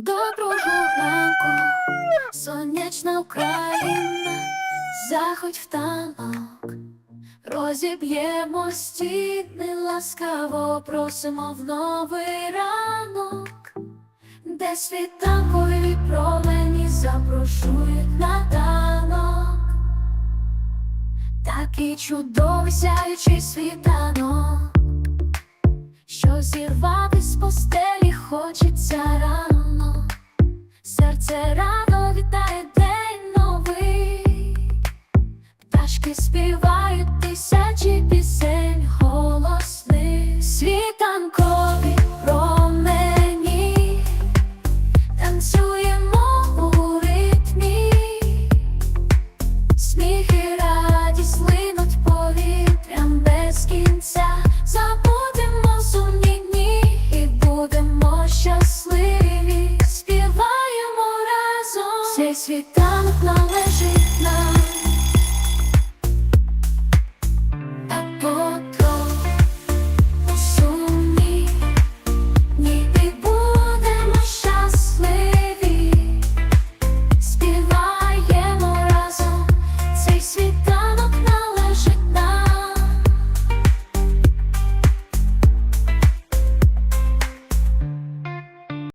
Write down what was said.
Доброго ранку, сонячна Україна, заходь в танок, розіб'ємо стіни, ласкаво просимо в новий ранок, де світанкові промені запрошують на танок, такий чудовий сяючий світанок. Серце рано вітає день новий, пташки співають тисячі пісень Цей світанок належить нам.